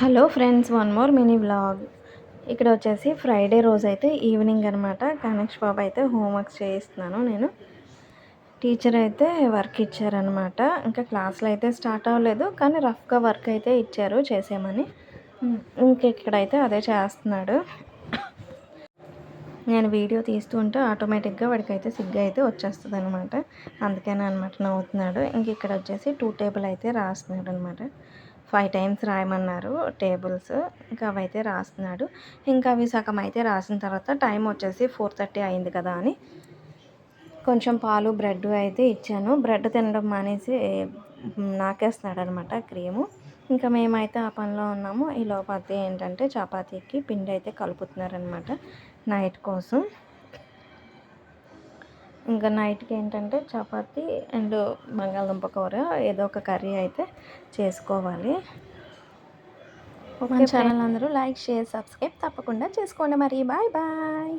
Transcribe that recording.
Hello friends one more mini vlog. ఇక్కడ వచ్చేసి Friday రోజు అయితే ఈవినింగ్ అనమాట కనెక్ష్ బాబు అయితే హోంవర్క్ చేయిస్తున్నాను నేను. టీచర్ అయితే వర్క్ ఇచ్చారనమాట ఇంకా క్లాసులు అయితే స్టార్ట్ అవ్వలేదు కానీ రఫ్గా వర్క్ అయితే ఇచ్చారు చేసేయమని. ఇంకెక్కడైతే అదే చేస్తున్నాడు. నేను వీడియో తీస్తుంటే ఆటోమేటిక్గా వాడికైతే సిగ్గు అయితే వచ్చేస్తుంది అనమాట అందుకని అనమాట నవ్వుతున్నాడు. ఇంక ఇక్కడ వచ్చేసి టూ టేబుల్ అయితే రాస్తున్నాడు అనమాట ఫైవ్ టైమ్స్ రాయమన్నారు టేబుల్స్. ఇంకా అవైతే రాస్తున్నాడు. ఇంకా అవి సగం అయితే రాసిన తర్వాత టైం వచ్చేసి ఫోర్ థర్టీ అయింది కదా అని కొంచెం పాలు బ్రెడ్ అయితే ఇచ్చాను. బ్రెడ్ తినడం మానేసి నాకేస్తున్నాడు అనమాట క్రీము. ఇంకా మేమైతే ఆ పనిలో ఉన్నాము. ఈ లోపల ఏంటంటే చపాతీకి పిండి అయితే కలుపుతున్నారనమాట నైట్ కోసం. ఇంకా నైట్కి ఏంటంటే చపాతి అండ్ బంగాళదుంప కూర ఏదో ఒక కర్రీ అయితే చేసుకోవాలి. ఓకే ఛానల్ అందరూ లైక్ షేర్ సబ్స్క్రైబ్ తప్పకుండా చేసుకోండి మరి. Bye bye.